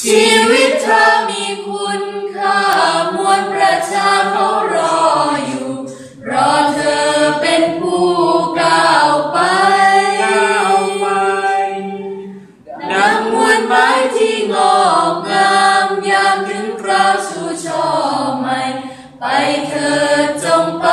ชีวิตเธอมีคุณค่ามวลประชาเขารออยู่ รอเธอเป็นผู้ก้าวไปก้าวไปดังมวลไม้ที่งอกงามยามถึงคราวสู่ช่อใหม่ ไปเธอจงไป